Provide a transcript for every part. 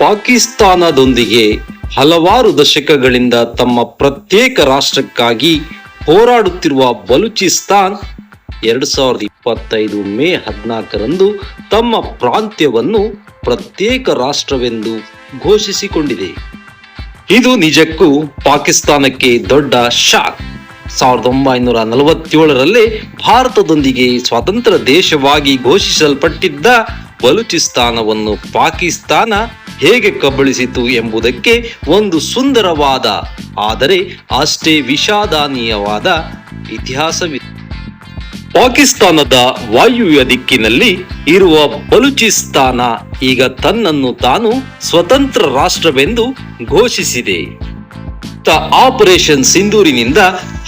ಪಾಕಿಸ್ತಾನದೊಂದಿಗೆ ಹಲವಾರು ದಶಕಗಳಿಂದ ತಮ್ಮ ಪ್ರತ್ಯೇಕ ರಾಷ್ಟ್ರಕ್ಕಾಗಿ ಹೋರಾಡುತ್ತಿರುವ ಬಲೂಚಿಸ್ತಾನ್ ಎರಡು ಸಾವಿರದ ಇಪ್ಪತ್ತೈದು ಮೇ ಹದಿನಾಲ್ಕರಂದು ತಮ್ಮ ಪ್ರಾಂತ್ಯವನ್ನು ಪ್ರತ್ಯೇಕ ರಾಷ್ಟ್ರವೆಂದು ಘೋಷಿಸಿಕೊಂಡಿದೆ. ಇದು ನಿಜಕ್ಕೂ ಪಾಕಿಸ್ತಾನಕ್ಕೆ ದೊಡ್ಡ ಶಾಕ್. ಸಾವಿರದ ಒಂಬೈನೂರ ನಲವತ್ತೇಳರಲ್ಲೇ ಭಾರತದೊಂದಿಗೆ ಸ್ವತಂತ್ರ ದೇಶವಾಗಿ ಘೋಷಿಸಲ್ಪಟ್ಟಿದ್ದ ಬಲೂಚಿಸ್ತಾನವನ್ನು ಪಾಕಿಸ್ತಾನ ಹೇಗೆ ಕಬಳಿಸಿತು ಎಂಬುದಕ್ಕೆ ಒಂದು ಸುಂದರವಾದ, ಆದರೆ ಅಷ್ಟೇ ವಿಷಾದನೀಯವಾದ ಇತಿಹಾಸವಿದೆ. ಪಾಕಿಸ್ತಾನದ ವಾಯುವ್ಯ ದಿಕ್ಕಿನಲ್ಲಿ ಇರುವ ಬಲೂಚಿಸ್ತಾನ ಈಗ ತನ್ನನ್ನು ತಾನು ಸ್ವತಂತ್ರ ರಾಷ್ಟ್ರವೆಂದು ಘೋಷಿಸಿದೆ. ಆಪರೇಷನ್ ಸಿಂಧೂರಿನಿಂದ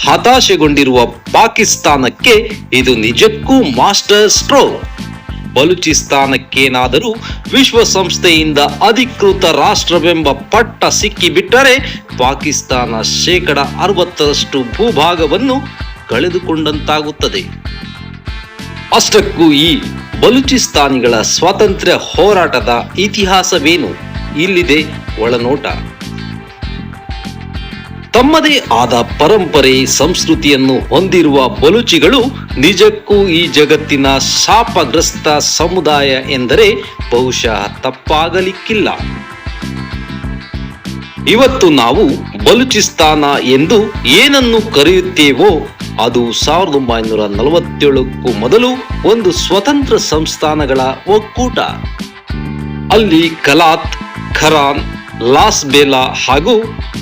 ಹತಾಶೆಗೊಂಡಿರುವ ಪಾಕಿಸ್ತಾನಕ್ಕೆ ಇದು ನಿಜಕ್ಕೂ ಮಾಸ್ಟರ್ ಸ್ಟ್ರೋಕ್. ಬಲೂಚಿಸ್ತಾನಕ್ಕೇನಾದರೂ ವಿಶ್ವಸಂಸ್ಥೆಯಿಂದ ಅಧಿಕೃತ ರಾಷ್ಟ್ರವೆಂಬ ಪಟ್ಟ ಸಿಕ್ಕಿಬಿಟ್ಟರೆ ಪಾಕಿಸ್ತಾನ ಶೇಕಡ ಅರವತ್ತರಷ್ಟು ಭೂಭಾಗವನ್ನು ಕಳೆದುಕೊಂಡಂತಾಗುತ್ತದೆ. ಅಷ್ಟಕ್ಕೂ ಈ ಬಲೂಚಿಸ್ತಾನಿಗಳ ಸ್ವಾತಂತ್ರ್ಯ ಹೋರಾಟದ ಇತಿಹಾಸವೇನು? ಇಲ್ಲಿದೆ ಒಳನೋಟ. ತಮ್ಮದೇ ಆದ ಪರಂಪರೆ ಸಂಸ್ಕೃತಿಯನ್ನು ಹೊಂದಿರುವ ಬಲೂಚಿಗಳು ನಿಜಕ್ಕೂ ಈ ಜಗತ್ತಿನ ಶಾಪಗ್ರಸ್ತ ಸಮುದಾಯ ಎಂದರೆ ಬಹುಶಃ ತಪ್ಪಾಗಲಿಕ್ಕಿಲ್ಲ. ಇವತ್ತು ನಾವು ಬಲೂಚಿಸ್ತಾನ ಎಂದು ಏನನ್ನು ಕರೆಯುತ್ತೇವೋ ಅದು ಸಾವಿರದ ಒಂಬೈನೂರ ನಲವತ್ತೇಳಕ್ಕೂ ಮೊದಲು ಒಂದು ಸ್ವತಂತ್ರ ಸಂಸ್ಥಾನಗಳ ಒಕ್ಕೂಟ. ಅಲ್ಲಿ ಕಲಾತ್, ಖರಾನ್, ಲಾಸ್ ಬೇಲಾ ಹಾಗೂ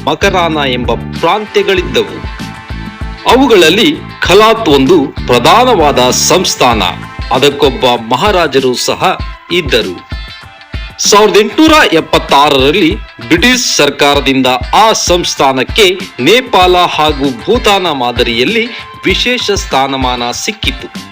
ಮಕರಾನ ಎಂಬ ಪ್ರಾಂತ್ಯಗಳಿದ್ದವು. ಅವುಗಳಲ್ಲಿ ಖಲಾತ್ ಒಂದು ಪ್ರಧಾನವಾದ ಸಂಸ್ಥಾನ. ಅದಕ್ಕೊಬ್ಬ ಮಹಾರಾಜರು ಸಹ ಇದ್ದರು. ಸಾವಿರದ ಎಂಟುನೂರ ಎಪ್ಪತ್ತಾರರಲ್ಲಿ ಬ್ರಿಟಿಷ್ ಸರ್ಕಾರದಿಂದ ಆ ಸಂಸ್ಥಾನಕ್ಕೆ ನೇಪಾಳ ಹಾಗೂ ಭೂತಾನ ಮಾದರಿಯಲ್ಲಿ ವಿಶೇಷ ಸ್ಥಾನಮಾನ ಸಿಕ್ಕಿತು.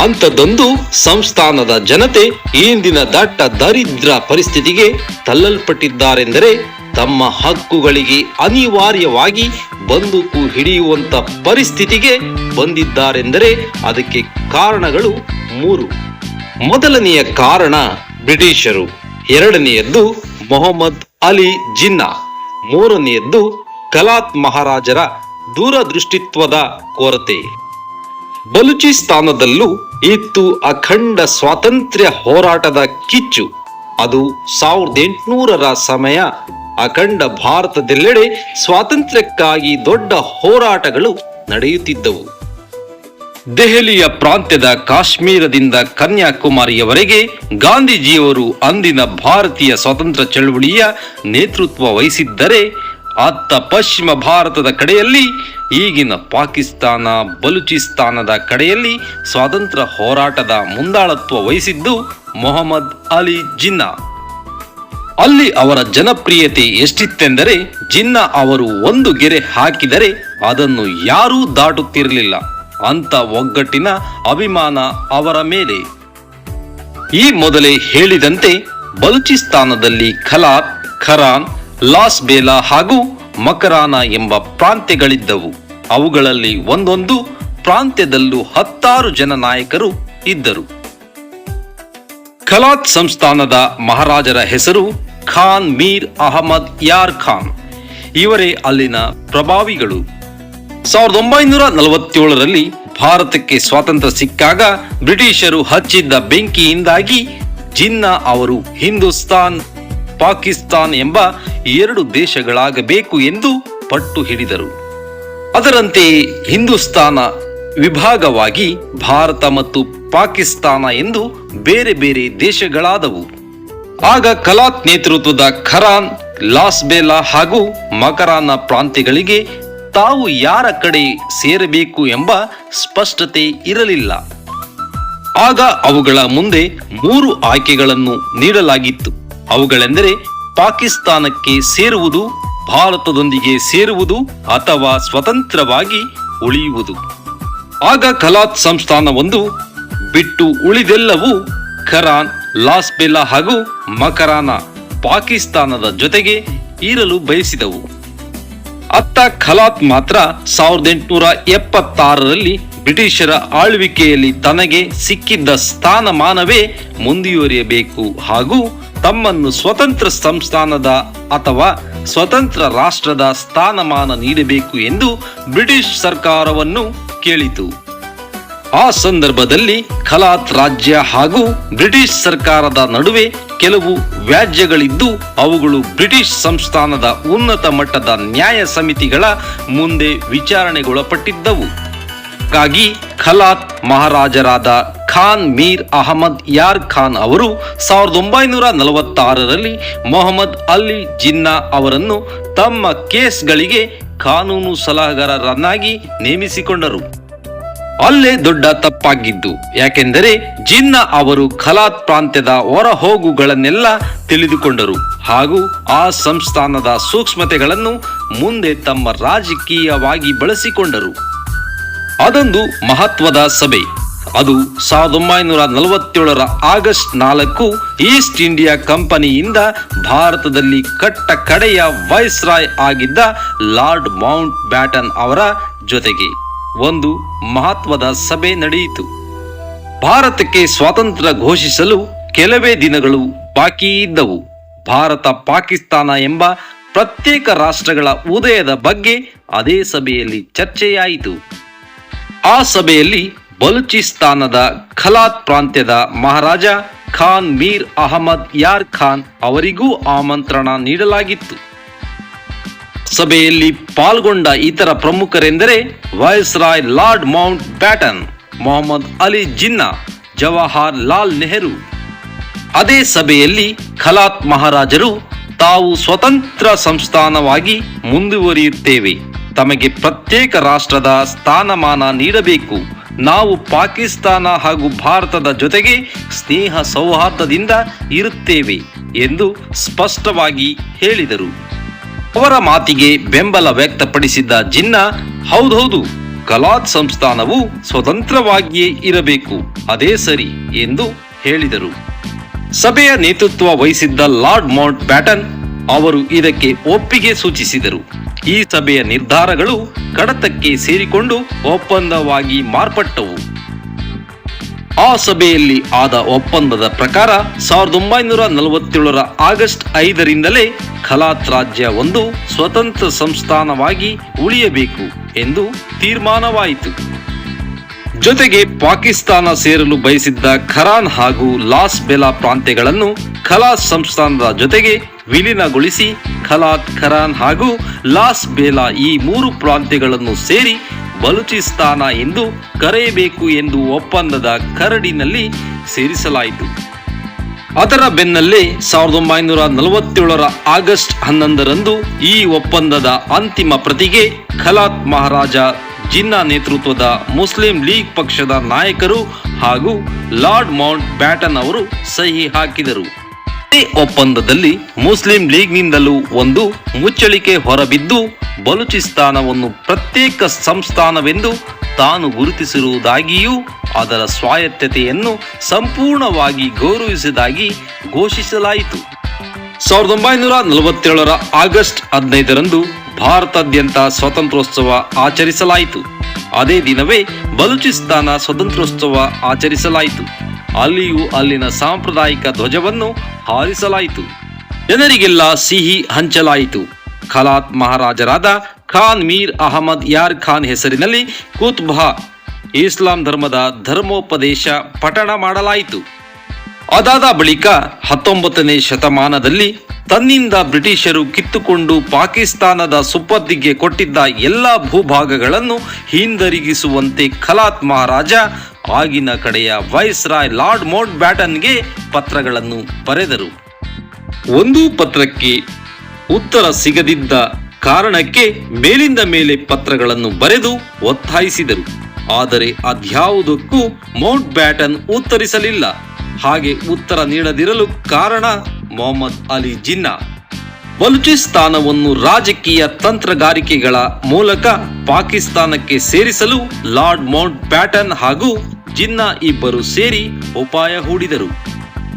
ಅಂಥದ್ದೊಂದು ಸಂಸ್ಥಾನದ ಜನತೆ ಇಂದಿನ ದಟ್ಟ ದರಿದ್ರ ಪರಿಸ್ಥಿತಿಗೆ ತಳ್ಳಲ್ಪಟ್ಟಿದ್ದಾರೆಂದರೆ ತಮ್ಮ ಹಕ್ಕುಗಳಿಗೆ ಅನಿವಾರ್ಯವಾಗಿ ಬಂದೂಕು ಹಿಡಿಯುವಂತ ಪರಿಸ್ಥಿತಿಗೆ ಬಂದಿದ್ದಾರೆಂದರೆ ಅದಕ್ಕೆ ಕಾರಣಗಳು ಮೂರು. ಮೊದಲನೆಯ ಕಾರಣ ಬ್ರಿಟಿಷರು, ಎರಡನೆಯದ್ದು ಮೊಹಮ್ಮದ್ ಅಲಿ ಜಿನ್ನಾ, ಮೂರನೆಯದ್ದು ಕಲಾತ್ ಮಹಾರಾಜರ ದೂರದೃಷ್ಟಿತ್ವದ ಕೊರತೆ. ಬಲೂಚಿಸ್ತಾನದಲ್ಲೂ ಇತ್ತು ಅಖಂಡ ಸ್ವಾತಂತ್ರ್ಯ ಹೋರಾಟದ ಕಿಚ್ಚು. ಅದು ಸಾವಿರದ ಎಂಟುನೂರರ ಸಮಯ ಅಖಂಡ ಭಾರತದೆಲ್ಲೆಡೆ ಸ್ವಾತಂತ್ರ್ಯಕ್ಕಾಗಿ ದೊಡ್ಡ ಹೋರಾಟಗಳು ನಡೆಯುತ್ತಿದ್ದವು. ದೆಹಲಿಯ ಪ್ರಾಂತ್ಯದ ಕಾಶ್ಮೀರದಿಂದ ಕನ್ಯಾಕುಮಾರಿಯವರೆಗೆ ಗಾಂಧೀಜಿಯವರು ಅಂದಿನ ಭಾರತೀಯ ಸ್ವಾತಂತ್ರ್ಯ ಚಳವಳಿಯ ನೇತೃತ್ವ ವಹಿಸಿದ್ದರೆ ಅತ್ತ ಪಶ್ಚಿಮ ಭಾರತದ ಕಡೆಯಲ್ಲಿ, ಈಗಿನ ಪಾಕಿಸ್ತಾನ, ಬಲೂಚಿಸ್ತಾನದ ಕಡೆಯಲ್ಲಿ ಸ್ವಾತಂತ್ರ್ಯ ಹೋರಾಟದ ಮುಂದಾಳತ್ವ ವಹಿಸಿದ್ದು ಮೊಹಮ್ಮದ್ ಅಲಿ ಜಿನ್ನಾ. ಅಲ್ಲಿ ಅವರ ಜನಪ್ರಿಯತೆ ಎಷ್ಟಿತ್ತೆಂದರೆ ಜಿನ್ನ ಅವರು ಒಂದು ಗೆರೆ ಹಾಕಿದರೆ ಅದನ್ನು ಯಾರೂ ದಾಟುತ್ತಿರಲಿಲ್ಲ. ಅಂತ ಒಗ್ಗಟ್ಟಿನ ಅಭಿಮಾನ ಅವರ ಮೇಲೆ. ಈ ಮೊದಲೇ ಹೇಳಿದಂತೆ ಬಲೂಚಿಸ್ತಾನದಲ್ಲಿ ಖಲಾತ್ ಖರಾನ್, ಲಾಸ್ ಬೇಲಾ ಹಾಗೂ ಮಕರಾನ ಎಂಬ ಪ್ರಾಂತ್ಯಗಳಿದ್ದವು. ಅವುಗಳಲ್ಲಿ ಒಂದೊಂದು ಪ್ರಾಂತ್ಯದಲ್ಲೂ ಹತ್ತಾರು ಜನ ನಾಯಕರು ಇದ್ದರು. ಖಲಾತ್ ಸಂಸ್ಥಾನದ ಮಹಾರಾಜರ ಹೆಸರು ಖಾನ್ ಮೀರ್ ಅಹಮದ್ ಯಾರ್ ಖಾನ್? ಇವರೇ ಅಲ್ಲಿನ ಪ್ರಭಾವಿಗಳು. ಸಾವಿರದ ಒಂಬೈನೂರ ನಲವತ್ತೇಳರಲ್ಲಿ ಭಾರತಕ್ಕೆ ಸ್ವಾತಂತ್ರ್ಯ ಸಿಕ್ಕಾಗ ಬ್ರಿಟಿಷರು ಹಚ್ಚಿದ್ದ ಬೆಂಕಿಯಿಂದಾಗಿ ಜಿನ್ನಾ ಅವರು ಹಿಂದೂಸ್ತಾನ್, ಪಾಕಿಸ್ತಾನ್ ಎಂಬ ಎರಡು ದೇಶಗಳಾಗಬೇಕು ಎಂದು ಪಟ್ಟು ಹಿಡಿದರು. ಅದರಂತೆಯೇ ಹಿಂದೂಸ್ತಾನ ವಿಭಾಗವಾಗಿ ಭಾರತ ಮತ್ತು ಪಾಕಿಸ್ತಾನ ಎಂದು ಬೇರೆ ಬೇರೆ ದೇಶಗಳಾದವು. ಆಗ ಕಲಾತ್ ನೇತೃತ್ವದ ಖರಾನ್, ಲಾಸ್ ಬೇಲಾ ಹಾಗೂ ಮಕರಾನ ಪ್ರಾಂತ್ಯಗಳಿಗೆ ತಾವು ಯಾರ ಕಡೆ ಸೇರಬೇಕು ಎಂಬ ಸ್ಪಷ್ಟತೆ ಇರಲಿಲ್ಲ. ಆಗ ಅವುಗಳ ಮುಂದೆ ಮೂರು ಆಯ್ಕೆಗಳನ್ನು ನೀಡಲಾಗಿತ್ತು. ಅವುಗಳೆಂದರೆ ಪಾಕಿಸ್ತಾನಕ್ಕೆ ಸೇರುವುದು, ಭಾರತದೊಂದಿಗೆ ಸೇರುವುದು ಅಥವಾ ಸ್ವತಂತ್ರವಾಗಿ ಉಳಿಯುವುದು. ಆಗ ಕಲಾತ್ ಸಂಸ್ಥಾನವೊಂದು ಬಿಟ್ಟು ಉಳಿದೆಲ್ಲವೂ ಖರಾನ್ ಲಾಸ್ ಬೆಲ್ಲಾ ಹಾಗೂ ಮಕರಾನ ಪಾಕಿಸ್ತಾನದ ಜೊತೆಗೆ ಇರಲು ಬಯಸಿದವು. ಅತ್ತ ಖಲಾತ್ ಮಾತ್ರ ಸಾವಿರದ ಎಂಟುನೂರ ಎಪ್ಪತ್ತಾರರಲ್ಲಿ ಬ್ರಿಟಿಷರ ಆಳ್ವಿಕೆಯಲ್ಲಿ ತನಗೆ ಸಿಕ್ಕಿದ್ದ ಸ್ಥಾನಮಾನವೇ ಮುಂದುವರಿಯಬೇಕು ಹಾಗೂ ತಮ್ಮನ್ನು ಸ್ವತಂತ್ರ ಸಂಸ್ಥಾನದ ಅಥವಾ ಸ್ವತಂತ್ರ ರಾಷ್ಟ್ರದ ಸ್ಥಾನಮಾನ ನೀಡಬೇಕು ಎಂದು ಬ್ರಿಟಿಷ್ ಸರ್ಕಾರವನ್ನು ಕೇಳಿತು. ಆ ಸಂದರ್ಭದಲ್ಲಿ ಖಲಾತ್ ರಾಜ್ಯ ಹಾಗೂ ಬ್ರಿಟಿಷ್ ಸರ್ಕಾರದ ನಡುವೆ ಕೆಲವು ವ್ಯಾಜ್ಯಗಳಿದ್ದು, ಅವುಗಳು ಬ್ರಿಟಿಷ್ ಸಂಸ್ಥಾನದ ಉನ್ನತ ಮಟ್ಟದ ನ್ಯಾಯ ಸಮಿತಿಗಳ ಮುಂದೆ ವಿಚಾರಣೆಗೊಳಪಟ್ಟಿದ್ದವು. ಹಾಗಾಗಿ ಖಲಾತ್ ಮಹಾರಾಜರಾದ ಖಾನ್ ಮೀರ್ ಅಹಮದ್ ಯಾರ್ ಖಾನ್ ಅವರು ಸಾವಿರದ ಒಂಬೈನೂರ ನಲವತ್ತಾರರಲ್ಲಿ ಮೊಹಮ್ಮದ್ ಅಲಿ ಜಿನ್ನಾ ಅವರನ್ನು ತಮ್ಮ ಕೇಸ್ಗಳಿಗೆ ಕಾನೂನು ಸಲಹೆಗಾರರನ್ನಾಗಿ ನೇಮಿಸಿಕೊಂಡರು. ಅಲ್ಲೇ ದೊಡ್ಡ ತಪ್ಪಾಗಿದ್ದು. ಯಾಕೆಂದರೆ ಜಿನ್ನ ಅವರು ಖಲಾತ್ ಪ್ರಾಂತ್ಯದ ಹೊರಹೋಗುಗಳನ್ನೆಲ್ಲ ತಿಳಿದುಕೊಂಡರು. ಹಾಗೂ ಆ ಸಂಸ್ಥಾನದ ಸೂಕ್ಷ್ಮತೆಗಳನ್ನು ಮುಂದೆ ತಮ್ಮ ರಾಜಕೀಯವಾಗಿ ಬಳಸಿಕೊಂಡರು. ಅದೊಂದು ಮಹತ್ವದ ಸಭೆ. ಅದು ಸಾವಿರದ ಒಂಬೈನೂರ ನಲವತ್ತೇಳರ ಆಗಸ್ಟ್ ನಾಲ್ಕು ಈಸ್ಟ್ ಇಂಡಿಯಾ ಕಂಪನಿಯಿಂದ ಭಾರತದಲ್ಲಿ ಕಟ್ಟ ಕಡೆಯ ವೈಸ್ರಾಯ್ ಆಗಿದ್ದ ಲಾರ್ಡ್ ಮೌಂಟ್ ಬ್ಯಾಟನ್ ಅವರ ಜೊತೆಗೆ. ಒಂದು ಮಹತ್ವದ ಸಭೆ ನಡೆಯಿತು. ಭಾರತಕ್ಕೆ ಸ್ವಾತಂತ್ರ್ಯ ಘೋಷಿಸಲು ಕೆಲವೇ ದಿನಗಳು ಬಾಕಿ ಇದ್ದವು. ಭಾರತ ಪಾಕಿಸ್ತಾನ ಎಂಬ ಪ್ರತ್ಯೇಕ ರಾಷ್ಟ್ರಗಳ ಉದಯದ ಬಗ್ಗೆ ಅದೇ ಸಭೆಯಲ್ಲಿ ಚರ್ಚೆಯಾಯಿತು. ಆ ಸಭೆಯಲ್ಲಿ ಬಲೂಚಿಸ್ತಾನದ ಖಲಾತ್ ಪ್ರಾಂತ್ಯದ ಮಹಾರಾಜ ಖಾನ್ ಮೀರ್ ಅಹಮದ್ ಯಾರ್ ಖಾನ್ ಅವರಿಗೂ ಆಮಂತ್ರಣ ನೀಡಲಾಗಿತ್ತು. ಸಭೆಯಲ್ಲಿ ಪಾಲ್ಗೊಂಡ ಇತರ ಪ್ರಮುಖರೆಂದರೆ viceroy lord Mountbatten, Mohammad Ali Jinnah, Jawaharlal Nehru. ಅದೇ ಸಭೆಯಲ್ಲಿ ಖಲಾತ್ ಮಹಾರಾಜರು, ತಾವು ಸ್ವತಂತ್ರ ಸಂಸ್ಥಾನವಾಗಿ ಮುಂದುವರಿಯುತ್ತೇವೆ. ತಮಗೆ ಪ್ರತ್ಯೇಕ ರಾಷ್ಟ್ರದ ಸ್ಥಾನಮಾನ ನೀಡಬೇಕು. ನಾವು ಪಾಕಿಸ್ತಾನ ಹಾಗೂ ಭಾರತದ ಜೊತೆಗೆ ಸ್ನೇಹ ಸೌಹಾರ್ದದಿಂದ ಇರುತ್ತೇವೆ ಎಂದು ಸ್ಪಷ್ಟವಾಗಿ ಹೇಳಿದರು. ಅವರ ಮಾತಿಗೆ ಬೆಂಬಲ ವ್ಯಕ್ತಪಡಿಸಿದ್ದ ಜಿನ್ನಾ, ಹೌದೌದು, ಕಲಾತ್ ಸಂಸ್ಥಾನವು ಸ್ವತಂತ್ರವಾಗಿಯೇ ಇರಬೇಕು, ಅದೇ ಸರಿ ಎಂದು ಹೇಳಿದರು. ಸಭೆಯ ನೇತೃತ್ವ ವಹಿಸಿದ್ದ ಲಾರ್ಡ್ ಮೌಂಟ್ ಬ್ಯಾಟನ್ ಅವರು ಇದಕ್ಕೆ ಒಪ್ಪಿಗೆ ಸೂಚಿಸಿದರು. ಈ ಸಭೆಯ ನಿರ್ಧಾರಗಳು ಕಡತಕ್ಕೆ ಸೇರಿಕೊಂಡು ಒಪ್ಪಂದವಾಗಿ ಮಾರ್ಪಟ್ಟವು. ಆ ಸಭೆಯಲ್ಲಿ ಆದ ಒಪ್ಪಂದದ ಪ್ರಕಾರ ಸಾವಿರದ ಒಂಬೈನೂರ ನಲವತ್ತೇಳರ ಆಗಸ್ಟ್ ಐದರಿಂದಲೇ ಖಲಾತ್ ರಾಜ್ಯ ಒಂದು ಸ್ವತಂತ್ರ ಸಂಸ್ಥಾನವಾಗಿ ಉಳಿಯಬೇಕು ಎಂದು ತೀರ್ಮಾನವಾಯಿತು. ಜೊತೆಗೆ ಪಾಕಿಸ್ತಾನ ಸೇರಲು ಬಯಸಿದ್ದ ಖರಾನ್ ಹಾಗೂ ಲಾಸ್ ಬೆಲಾ ಪ್ರಾಂತ್ಯಗಳನ್ನು ಖಲಾಸ್ ಸಂಸ್ಥಾನದ ಜೊತೆಗೆ ವಿಲೀನಗೊಳಿಸಿ ಖಲಾತ್ ಖರಾನ್ ಹಾಗೂ ಲಾಸ್ ಬೇಲಾ ಈ ಮೂರು ಪ್ರಾಂತ್ಯಗಳನ್ನು ಸೇರಿ ಬಲೂಚಿಸ್ತಾನ ಎಂದು ಕರೆಯಬೇಕು ಎಂದು ಒಪ್ಪಂದದ ಕರಡಿನಲ್ಲಿ ಸೇರಿಸಲಾಯಿತು. ಅದರ ಬೆನ್ನಲ್ಲೇ ಸಾವಿರದ ಒಂಬೈನೂರ ನಲವತ್ತೇಳರ ಆಗಸ್ಟ್ ಹನ್ನೊಂದರಂದು ಈ ಒಪ್ಪಂದದ ಅಂತಿಮ ಪ್ರತಿಗೆ ಖಲಾತ್ ಮಹಾರಾಜ ಜಿನ್ನಾ ನೇತೃತ್ವದ ಮುಸ್ಲಿಂ ಲೀಗ್ ಪಕ್ಷದ ನಾಯಕರು ಹಾಗೂ ಲಾರ್ಡ್ ಮೌಂಟ್ ಬ್ಯಾಟನ್ ಅವರು ಸಹಿ ಹಾಕಿದರು. ಈ ಒಪ್ಪಂದದಲ್ಲಿ ಮುಸ್ಲಿಂ ಲೀಗ್ನಿಂದಲೂ ಒಂದು ಮುಚ್ಚಳಿಕೆ ಹೊರಬಿದ್ದು ಬಲೂಚಿಸ್ತಾನವನ್ನು ಪ್ರತ್ಯೇಕ ಸಂಸ್ಥಾನವೆಂದು ತಾನು ಗುರುತಿಸಿರುವುದಾಗಿಯೂ ಅದರ ಸ್ವಾಯತ್ತತೆಯನ್ನು ಸಂಪೂರ್ಣವಾಗಿ ಗೌರವಿಸಿದಾಗಿ ಘೋಷಿಸಲಾಯಿತು. ಸಾವಿರದ ಒಂಬೈನೂರ ನಲವತ್ತೇಳರ ಆಗಸ್ಟ್ ಹದಿನೈದರಂದು ಭಾರತಾದ್ಯಂತ ಸ್ವಾತಂತ್ರ್ಯೋತ್ಸವ ಆಚರಿಸಲಾಯಿತು. ಅದೇ ದಿನವೇ ಬಲೂಚಿಸ್ತಾನ ಸ್ವಾತಂತ್ರ್ಯೋತ್ಸವ ಆಚರಿಸಲಾಯಿತು. ಅಲ್ಲಿಯೂ ಅಲ್ಲಿನ ಸಾಂಪ್ರದಾಯಿಕ ಧ್ವಜವನ್ನು ಹಾರಿಸಲಾಯಿತು. ಜನರಿಗೆಲ್ಲ ಸಿಹಿ ಹಂಚಲಾಯಿತು. ಖಲಾತ್ ಮಹಾರಾಜರಾದ ಖಾನ್ ಮೀರ್ ಅಹಮದ್ ಯಾರ್ ಖಾನ್ ಹೆಸರಿನಲ್ಲಿ ಕುತ್ಬಾ, ಇಸ್ಲಾಂ ಧರ್ಮದ ಧರ್ಮೋಪದೇಶ ಪಠಣ ಮಾಡಲಾಯಿತು. ಅದಾದ ಬಳಿಕ ಹತ್ತೊಂಬತ್ತನೇ ಶತಮಾನದಲ್ಲಿ ತನ್ನಿಂದ ಬ್ರಿಟಿಷರು ಕಿತ್ತುಕೊಂಡು ಪಾಕಿಸ್ತಾನದ ಸುಪ್ಪದ್ದಿಗೆ ಕೊಟ್ಟಿದ್ದ ಎಲ್ಲ ಭೂಭಾಗಗಳನ್ನು ಹಿಂದಿರುಗಿಸುವಂತೆ ಖಲಾತ್ ಮಹಾರಾಜ ಆಗಿನ ಕಡೆಯ ವೈಸ್ರಾಯ್ ಲಾರ್ಡ್ ಮೌಂಟ್ ಬ್ಯಾಟನ್ಗೆ ಪತ್ರಗಳನ್ನು ಬರೆದರು. ಒಂದು ಪತ್ರಕ್ಕೆ ಉತ್ತರ ಸಿಗದಿದ್ದ ಕಾರಣಕ್ಕೆ ಮೇಲಿಂದ ಮೇಲೆ ಪತ್ರಗಳನ್ನು ಬರೆದು ಒತ್ತಾಯಿಸಿದರು. ಆದರೆ ಅದ್ಯಾವುದಕ್ಕೂ ಮೌಂಟ್ ಬ್ಯಾಟನ್ ಉತ್ತರಿಸಲಿಲ್ಲ. ಹಾಗೆ ಉತ್ತರ ನೀಡದಿರಲು ಕಾರಣ ಮೊಹಮ್ಮದ್ ಅಲಿ ಜಿನ್ನಾ. ಬಲೂಚಿಸ್ತಾನವನ್ನು ರಾಜಕೀಯ ತಂತ್ರಗಾರಿಕೆಗಳ ಮೂಲಕ ಪಾಕಿಸ್ತಾನಕ್ಕೆ ಸೇರಿಸಲು ಲಾರ್ಡ್ ಮೌಂಟ್ ಬ್ಯಾಟನ್ ಹಾಗೂ ಜಿನ್ನಾ ಇಬ್ಬರು ಸೇರಿ ಉಪಾಯ ಹೂಡಿದರು.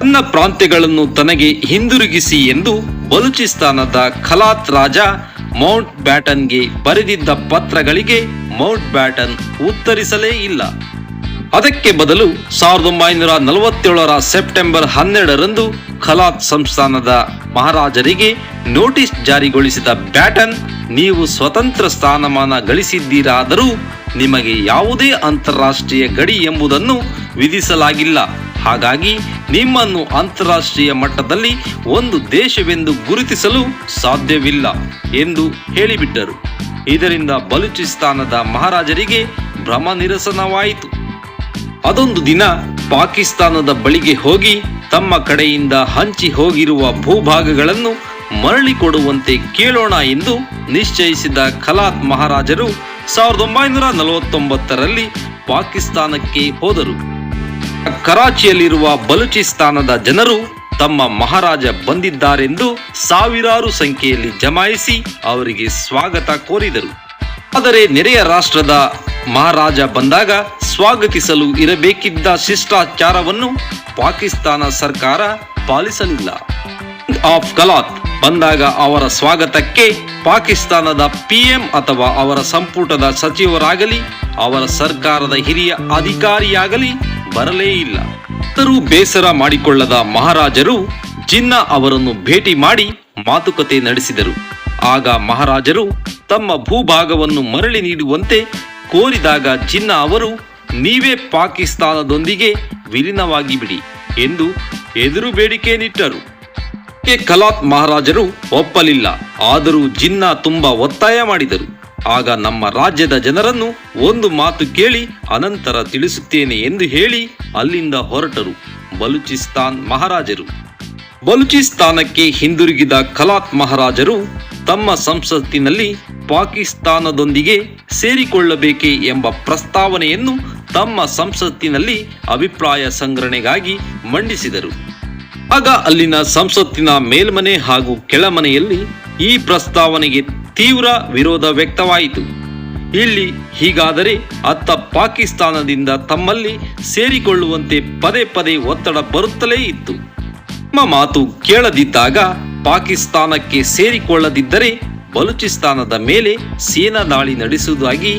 ತನ್ನ ಪ್ರಾಂತ್ಯಗಳನ್ನು ತನಗೆ ಹಿಂದಿರುಗಿಸಿ ಎಂದು ಬಲೂಚಿಸ್ತಾನದ ಖಲಾತ್ ರಾಜ ಮೌಂಟ್ ಬ್ಯಾಟನ್ಗೆ ಬರೆದಿದ್ದ ಪತ್ರಗಳಿಗೆ ಮೌಂಟ್ ಬ್ಯಾಟನ್ ಉತ್ತರಿಸಲೇ ಇಲ್ಲ. ಅದಕ್ಕೆ ಬದಲು ಸಾವಿರದ ಒಂಬೈನೂರ ನಲವತ್ತೇಳರ ಸೆಪ್ಟೆಂಬರ್ ಹನ್ನೆರಡರಂದು ಖಲಾತ್ ಸಂಸ್ಥಾನದ ಮಹಾರಾಜರಿಗೆ ನೋಟಿಸ್ ಜಾರಿಗೊಳಿಸಿದ ಬ್ಯಾಟನ್, ನೀವು ಸ್ವತಂತ್ರ ಸ್ಥಾನಮಾನ ಗಳಿಸಿದ್ದೀರಾದರೂ ನಿಮಗೆ ಯಾವುದೇ ಅಂತಾರಾಷ್ಟ್ರೀಯ ಗಡಿ ಎಂಬುದನ್ನು ವಿಧಿಸಲಾಗಿಲ್ಲ. ಹಾಗಾಗಿ ನಿಮ್ಮನ್ನು ಅಂತಾರಾಷ್ಟ್ರೀಯ ಮಟ್ಟದಲ್ಲಿ ಒಂದು ದೇಶವೆಂದು ಗುರುತಿಸಲು ಸಾಧ್ಯವಿಲ್ಲ ಎಂದು ಹೇಳಿಬಿಟ್ಟರು. ಇದರಿಂದ ಬಲೂಚಿಸ್ತಾನದ ಮಹಾರಾಜರಿಗೆ ಭ್ರಮ ನಿರಸನವಾಯಿತು. ಅದೊಂದು ದಿನ ಪಾಕಿಸ್ತಾನದ ಬಳಿಗೆ ಹೋಗಿ ತಮ್ಮ ಕಡೆಯಿಂದ ಹಂಚಿ ಹೋಗಿರುವ ಭೂಭಾಗಗಳನ್ನು ಮರಳಿ ಕೊಡುವಂತೆ ಕೇಳೋಣ ಎಂದು ನಿಶ್ಚಯಿಸಿದ ಖಲಾತ್ ಮಹಾರಾಜರು ಸಾವಿರದ ಒಂಬೈನೂರ ನಲವತ್ತೊಂಬತ್ತರಲ್ಲಿ ಪಾಕಿಸ್ತಾನಕ್ಕೆ ಹೋದರು. ಕರಾಚಿಯಲ್ಲಿರುವ ಬಲೂಚಿಸ್ತಾನದ ಜನರು ತಮ್ಮ ಮಹಾರಾಜ ಬಂದಿದ್ದಾರೆಂದು ಸಾವಿರಾರು ಸಂಖ್ಯೆಯಲ್ಲಿ ಜಮಾಯಿಸಿ ಅವರಿಗೆ ಸ್ವಾಗತ ಕೋರಿದರು. ಆದರೆ ನೆರೆಯ ರಾಷ್ಟ್ರದ ಮಹಾರಾಜ ಬಂದಾಗ ಸ್ವಾಗತಿಸಲು ಇರಬೇಕಿದ್ದ ಶಿಷ್ಟಾಚಾರವನ್ನು ಪಾಕಿಸ್ತಾನ ಸರ್ಕಾರ ಪಾಲಿಸಲಿಲ್ಲ. ಆಫ್ ಕಲಾತ್ ಬಂದಾಗ ಅವರ ಸ್ವಾಗತಕ್ಕೆ ಪಾಕಿಸ್ತಾನದ ಪಿಎಂ ಅಥವಾ ಅವರ ಸಂಪುಟದ ಸಚಿವರಾಗಲಿ, ಅವರ ಸರ್ಕಾರದ ಹಿರಿಯ ಅಧಿಕಾರಿಯಾಗಲಿ ಬರಲೇ ಇಲ್ಲ. ಇತರೂ ಬೇಸರ ಮಾಡಿಕೊಳ್ಳದ ಮಹಾರಾಜರು ಜಿನ್ನಾ ಅವರನ್ನು ಭೇಟಿ ಮಾಡಿ ಮಾತುಕತೆ ನಡೆಸಿದರು. ಆಗ ಮಹಾರಾಜರು ತಮ್ಮ ಭೂಭಾಗವನ್ನು ಮರಳಿ ನೀಡುವಂತೆ ಕೋರಿದಾಗ ಜಿನ್ನಾ ಅವರು, ನೀವೇ ಪಾಕಿಸ್ತಾನದೊಂದಿಗೆ ವಿಲೀನವಾಗಿ ಬಿಡಿ ಎಂದು ಎದುರು ಬೇಡಿಕೆ ನಿಟ್ಟರು ಕಲಾತ್ ಮಹಾರಾಜರು ಒಪ್ಪಲಿಲ್ಲ. ಆದರೂ ಜಿನ್ನಾ ತುಂಬಾ ಒತ್ತಾಯ ಮಾಡಿದರು. ಆಗ ನಮ್ಮ ರಾಜ್ಯದ ಜನರನ್ನು ಒಂದು ಮಾತು ಕೇಳಿ ಅನಂತರ ತಿಳಿಸುತ್ತೇನೆ ಎಂದು ಹೇಳಿ ಅಲ್ಲಿಂದ ಹೊರಟರು ಬಲೂಚಿಸ್ತಾನ್ ಮಹಾರಾಜರು. ಬಲೂಚಿಸ್ತಾನಕ್ಕೆ ಹಿಂದಿರುಗಿದ ಕಲಾತ್ ಮಹಾರಾಜರು ತಮ್ಮ ಸಂಸತ್ತಿನಲ್ಲಿ ಪಾಕಿಸ್ತಾನದೊಂದಿಗೆ ಸೇರಿಕೊಳ್ಳಬೇಕೆ ಎಂಬ ಪ್ರಸ್ತಾವನೆಯನ್ನು ತಮ್ಮ ಸಂಸತ್ತಿನಲ್ಲಿ ಅಭಿಪ್ರಾಯ ಸಂಗ್ರಹಣೆಗಾಗಿ ಮಂಡಿಸಿದರು. ಆಗ ಅಲ್ಲಿನ ಸಂಸತ್ತಿನ ಮೇಲ್ಮನೆ ಹಾಗೂ ಕೆಳಮನೆಯಲ್ಲಿ ಈ ಪ್ರಸ್ತಾವನೆಗೆ ತೀವ್ರ ವಿರೋಧ ವ್ಯಕ್ತವಾಯಿತು. ಇಲ್ಲಿ ಹೀಗಾದರೆ ಅತ್ತ ಪಾಕಿಸ್ತಾನದಿಂದ ತಮ್ಮಲ್ಲಿ ಸೇರಿಕೊಳ್ಳುವಂತೆ ಪದೇ ಪದೇ ಒತ್ತಡ ಬರುತ್ತಲೇ ಇತ್ತು. ನಮ್ಮ ಮಾತು ಕೇಳದಿದ್ದಾಗ ಪಾಕಿಸ್ತಾನಕ್ಕೆ ಸೇರಿಕೊಳ್ಳದಿದ್ದರೆ ಬಲೂಚಿಸ್ತಾನದ ಮೇಲೆ ಸೇನಾ ದಾಳಿ ನಡೆಸುವುದಾಗಿ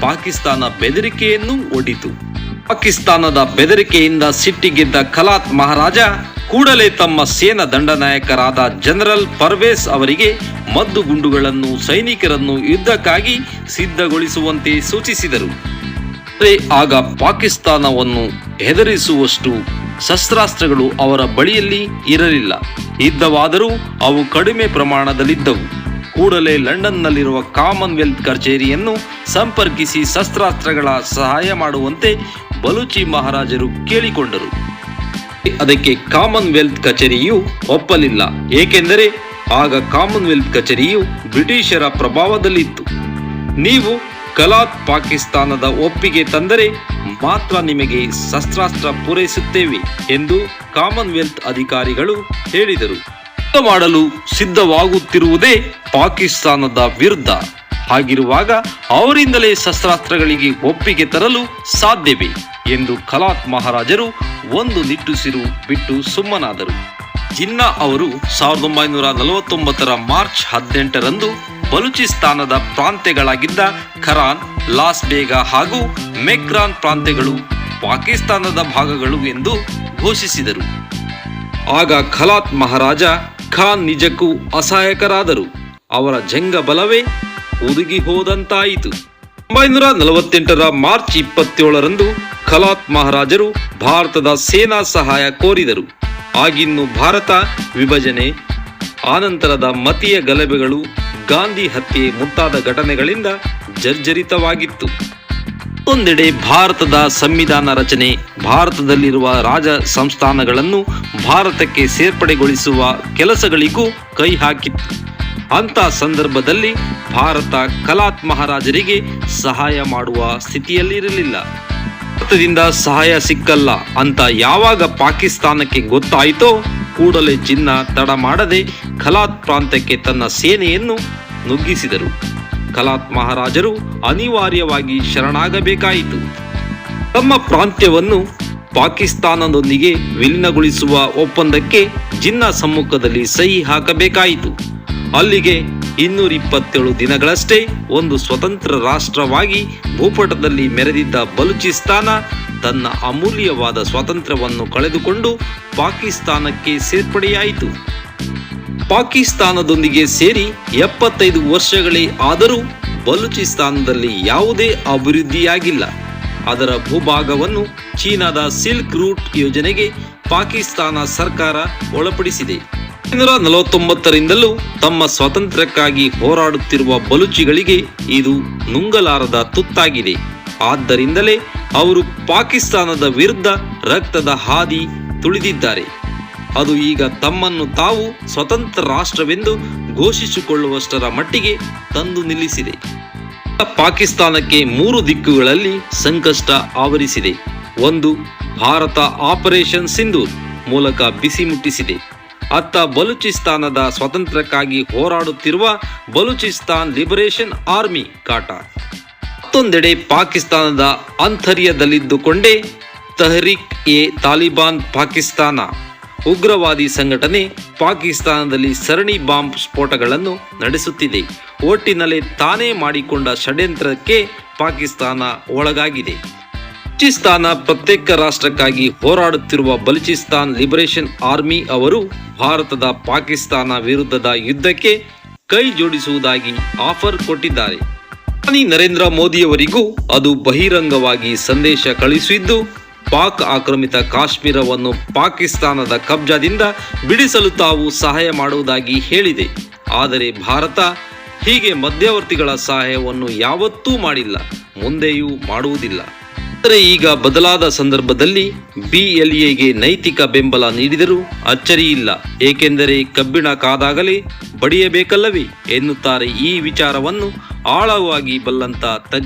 ಪಾಕಿಸ್ತಾನ ಬೆದರಿಕೆಯನ್ನು ಒಡ್ಡಿತು. ಪಾಕಿಸ್ತಾನದ ಬೆದರಿಕೆಯಿಂದ ಸಿಟ್ಟಿಗೆದ್ದ ಖಲಾತ್ ಮಹಾರಾಜ ಕೂಡಲೇ ತಮ್ಮ ಸೇನಾ ದಂಡನಾಯಕರಾದ ಜನರಲ್ ಪರ್ವೇಸ್ ಅವರಿಗೆ ಮದ್ದು ಗುಂಡುಗಳನ್ನು ಸೈನಿಕರನ್ನು ಯುದ್ಧಕ್ಕಾಗಿ ಸಿದ್ಧಗೊಳಿಸುವಂತೆ ಸೂಚಿಸಿದರು. ಆಗ ಪಾಕಿಸ್ತಾನವನ್ನು ಹೆದರಿಸುವಷ್ಟು ಶಸ್ತ್ರಾಸ್ತ್ರಗಳು ಅವರ ಬಳಿಯಲ್ಲಿ ಇರಲಿಲ್ಲ. ಇದ್ದವಾದರೂ ಅವು ಕಡಿಮೆ ಪ್ರಮಾಣದಲ್ಲಿದ್ದವು. ಕೂಡಲೇ ಲಂಡನ್ನಲ್ಲಿರುವ ಕಾಮನ್ವೆಲ್ತ್ ಕಚೇರಿಯನ್ನು ಸಂಪರ್ಕಿಸಿ ಶಸ್ತ್ರಾಸ್ತ್ರಗಳ ಸಹಾಯ ಮಾಡುವಂತೆ ಬಲೂಚಿ ಮಹಾರಾಜರು ಕೇಳಿಕೊಂಡರು. ಅದಕ್ಕೆ ಕಾಮನ್ವೆಲ್ತ್ ಕಚೇರಿಯು ಒಪ್ಪಲಿಲ್ಲ. ಏಕೆಂದರೆ ಆಗ ಕಾಮನ್ವೆಲ್ತ್ ಕಚೇರಿಯು ಬ್ರಿಟಿಷರ ಪ್ರಭಾವದಲ್ಲಿತ್ತು. ನೀವು ಕಲಾತ್ ಪಾಕಿಸ್ತಾನದ ಒಪ್ಪಿಗೆ ತಂದರೆ ಮಾತ್ರ ನಿಮಗೆ ಶಸ್ತ್ರಾಸ್ತ್ರ ಪೂರೈಸುತ್ತೇವೆ ಎಂದು ಕಾಮನ್ವೆಲ್ತ್ ಅಧಿಕಾರಿಗಳು ಹೇಳಿದರು. ಮಾಡಲು ಸಿದ್ಧವಾಗುತ್ತಿರುವುದೇ ಪಾಕಿಸ್ತಾನದ ವಿರುದ್ಧ. ಹಾಗಿರುವಾಗ ಅವರಿಂದಲೇ ಶಸ್ತ್ರಾಸ್ತ್ರಗಳಿಗೆ ಒಪ್ಪಿಗೆ ತರಲು ಸಾಧ್ಯವೇ? ಎಂದು ಖಲಾತ್ ಮಹಾರಾಜರು ಒಂದು ನಿಟ್ಟುಸಿರು ಬಿಟ್ಟು ಸುಮ್ಮನಾದರು. ಜಿನ್ನಾ ಅವರು ಸಾವಿರದ ಒಂಬೈನೂರ ನಲವತ್ತೊಂಬತ್ತರ ಮಾರ್ಚ್ ಹದಿನೆಂಟರಂದು ಬಲೂಚಿಸ್ತಾನದ ಪ್ರಾಂತ್ಯಗಳಾಗಿದ್ದ ಖರಾನ್, ಲಾಸ್ ಬೇಗ ಹಾಗೂ ಮೆಕ್ರಾನ್ ಪ್ರಾಂತ್ಯಗಳು ಪಾಕಿಸ್ತಾನದ ಭಾಗಗಳು ಎಂದು ಘೋಷಿಸಿದರು. ಆಗ ಖಲಾತ್ ಮಹಾರಾಜ ಖಾನ್ ನಿಜಕ್ಕೂ ಅಸಹಾಯಕರಾದರು. ಅವರ ಜಂಗ ಬಲವೇ ಒದಗಿ ಹೋದಂತಾಯಿತು. ಒಂಬೈನೂರ ನಲವತ್ತೆಂಟರ ಮಾರ್ಚ್ ಇಪ್ಪತ್ತೇಳರಂದು ಖಲಾತ್ ಮಹಾರಾಜರು ಭಾರತದ ಸೇನಾ ಸಹಾಯ ಕೋರಿದರು. ಆಗಿನ್ನು ಭಾರತ ವಿಭಜನೆ, ಆನಂತರದ ಮತೀಯ ಗಲಭೆಗಳು, ಗಾಂಧಿ ಹತ್ಯೆ ಮುಂತಾದ ಘಟನೆಗಳಿಂದ ಜರ್ಜರಿತವಾಗಿತ್ತು. ಒಂದೆಡೆ ಭಾರತದ ಸಂವಿಧಾನ ರಚನೆ, ಭಾರತದಲ್ಲಿರುವ ರಾಜ ಸಂಸ್ಥಾನಗಳನ್ನು ಭಾರತಕ್ಕೆ ಸೇರ್ಪಡೆಗೊಳಿಸುವ ಕೆಲಸಗಳಿಗೂ ಕೈ ಹಾಕಿತ್ತು. ಅಂತ ಸಂದರ್ಭದಲ್ಲಿ ಭಾರತ ಕಲಾತ್ ಮಹಾರಾಜರಿಗೆ ಸಹಾಯ ಮಾಡುವ ಸ್ಥಿತಿಯಲ್ಲಿರಲಿಲ್ಲ. ಭಾರತದಿಂದ ಸಹಾಯ ಸಿಕ್ಕಲ್ಲ ಅಂತ ಯಾವಾಗ ಪಾಕಿಸ್ತಾನಕ್ಕೆ ಗೊತ್ತಾಯಿತೋ ಕೂಡಲೇ ಜಿನ್ನ ತಡ ಮಾಡದೆ ಖಲಾತ್ ಪ್ರಾಂತ್ಯಕ್ಕೆ ತನ್ನ ಸೇನೆಯನ್ನು ನುಗ್ಗಿಸಿದರು. ಖಲಾತ್ ಮಹಾರಾಜರು ಅನಿವಾರ್ಯವಾಗಿ ಶರಣಾಗಬೇಕಾಯಿತು. ತಮ್ಮ ಪ್ರಾಂತ್ಯವನ್ನು ಪಾಕಿಸ್ತಾನದೊಂದಿಗೆ ವಿಲೀನಗೊಳಿಸುವ ಒಪ್ಪಂದಕ್ಕೆ ಜಿನ್ನಾ ಸಮ್ಮುಖದಲ್ಲಿ ಸಹಿ ಹಾಕಬೇಕಾಯಿತು. ಅಲ್ಲಿಗೆ ಇನ್ನೂರ ಇಪ್ಪತ್ತೇಳು ದಿನಗಳಷ್ಟೇ ಒಂದು ಸ್ವತಂತ್ರ ರಾಷ್ಟ್ರವಾಗಿ ಭೂಪಟದಲ್ಲಿ ಮೆರೆದಿದ್ದ ಬಲೂಚಿಸ್ತಾನ ತನ್ನ ಅಮೂಲ್ಯವಾದ ಸ್ವಾತಂತ್ರ್ಯವನ್ನು ಕಳೆದುಕೊಂಡು ಪಾಕಿಸ್ತಾನಕ್ಕೆ ಸೇರ್ಪಡೆಯಾಯಿತು. ಪಾಕಿಸ್ತಾನದೊಂದಿಗೆ ಸೇರಿ ಎಪ್ಪತ್ತೈದು ವರ್ಷಗಳೇ ಆದರೂ ಬಲೂಚಿಸ್ತಾನದಲ್ಲಿ ಯಾವುದೇ ಅಭಿವೃದ್ಧಿಯಾಗಿಲ್ಲ. ಅದರ ಭೂಭಾಗವನ್ನು ಚೀನಾದ ಸಿಲ್ಕ್ ರೂಟ್ ಯೋಜನೆಗೆ ಪಾಕಿಸ್ತಾನ ಸರ್ಕಾರ ಒಳಪಡಿಸಿದೆ. ನಲವತ್ತೊಂಬತ್ತರಿಂದಲೂ ತಮ್ಮ ಸ್ವಾತಂತ್ರ್ಯಕ್ಕಾಗಿ ಹೋರಾಡುತ್ತಿರುವ ಬಲುಚಿಗಳಿಗೆ ಇದು ನುಂಗಲಾರದ ತುತ್ತಾಗಿದೆ. ಆದ್ದರಿಂದಲೇ ಅವರು ಪಾಕಿಸ್ತಾನದ ವಿರುದ್ಧ ರಕ್ತದ ಹಾದಿ ತುಳಿದಿದ್ದಾರೆ. ಅದು ಈಗ ತಮ್ಮನ್ನು ತಾವು ಸ್ವತಂತ್ರ ರಾಷ್ಟ್ರವೆಂದು ಘೋಷಿಸಿಕೊಳ್ಳುವಷ್ಟರ ಮಟ್ಟಿಗೆ ತಂದು ನಿಲ್ಲಿಸಿದೆ. ಪಾಕಿಸ್ತಾನಕ್ಕೆ ಮೂರು ದಿಕ್ಕುಗಳಲ್ಲಿ ಸಂಕಷ್ಟ ಆವರಿಸಿದೆ. ಒಂದು, ಭಾರತ ಆಪರೇಷನ್ ಸಿಂಧೂರ್ ಮೂಲಕ ಬಿಸಿ ಮುಟ್ಟಿಸಿದೆ. ಅತ್ತ ಬಲೂಚಿಸ್ತಾನದ ಸ್ವಾತಂತ್ರ್ಯಕ್ಕಾಗಿ ಹೋರಾಡುತ್ತಿರುವ ಬಲೂಚಿಸ್ತಾನ್ ಲಿಬರೇಷನ್ ಆರ್ಮಿ ಕಾಟ. ಮತ್ತೊಂದೆಡೆ ಪಾಕಿಸ್ತಾನದ ಅಂತರ್ಯದಲ್ಲಿದ್ದುಕೊಂಡೇ ತಹರಿಕ್ ಎ ತಾಲಿಬಾನ್ ಪಾಕಿಸ್ತಾನ. ಉಗ್ರವಾದಿ ಸಂಘಟನೆ ಪಾಕಿಸ್ತಾನದಲ್ಲಿ ಸರಣಿ ಬಾಂಬ್ ಸ್ಫೋಟಗಳನ್ನು ನಡೆಸುತ್ತಿದೆ. ಒಟ್ಟಿನಲ್ಲಿ ತಾನೇ ಮಾಡಿಕೊಂಡ ಷಡ್ಯಂತ್ರಕ್ಕೆ ಪಾಕಿಸ್ತಾನ ಒಳಗಾಗಿದೆ. ಬಲೂಚಿಸ್ತಾನ ಪ್ರತ್ಯೇಕ ರಾಷ್ಟ್ರಕ್ಕಾಗಿ ಹೋರಾಡುತ್ತಿರುವ ಬಲೂಚಿಸ್ತಾನ್ ಲಿಬರೇಷನ್ ಆರ್ಮಿ ಅವರು ಭಾರತದ ಪಾಕಿಸ್ತಾನ ವಿರುದ್ಧದ ಯುದ್ಧಕ್ಕೆ ಕೈ ಜೋಡಿಸುವುದಾಗಿ ಆಫರ್ ಕೊಟ್ಟಿದ್ದಾರೆ. ಪ್ರಧಾನಿ ನರೇಂದ್ರ ಮೋದಿಯವರಿಗೂ ಅದು ಬಹಿರಂಗವಾಗಿ ಸಂದೇಶ ಕಳುಹಿಸಿದ್ದು, ಪಾಕ್ ಆಕ್ರಮಿತ ಕಾಶ್ಮೀರವನ್ನು ಪಾಕಿಸ್ತಾನದ ಕಬ್ಜಾದಿಂದ ಬಿಡಿಸಲು ತಾವು ಸಹಾಯ ಮಾಡುವುದಾಗಿ ಹೇಳಿದೆ. ಆದರೆ ಭಾರತ ಹೀಗೆ ಮಧ್ಯವರ್ತಿಗಳ ಸಹಾಯವನ್ನು ಯಾವತ್ತೂ ಮಾಡಿಲ್ಲ, ಮುಂದೆಯೂ ಮಾಡುವುದಿಲ್ಲ. ಆದರೆ ಈಗ ಬದಲಾದ ಸಂದರ್ಭದಲ್ಲಿ ಬಿಎಲ್ಎಗೆ ನೈತಿಕ ಬೆಂಬಲ ನೀಡಿದರೂ ಅಚ್ಚರಿಯಿಲ್ಲ ಏಕೆಂದರೆ ಕಬ್ಬಿಣ ಕಾದಾಗಲೇ ಬಡಿಯಬೇಕಲ್ಲವೇ ಎನ್ನುತ್ತಾರೆ ಈ ವಿಚಾರವನ್ನು ಆಳವಾಗಿ ಬಲ್ಲಂತ ತಜ್ಞ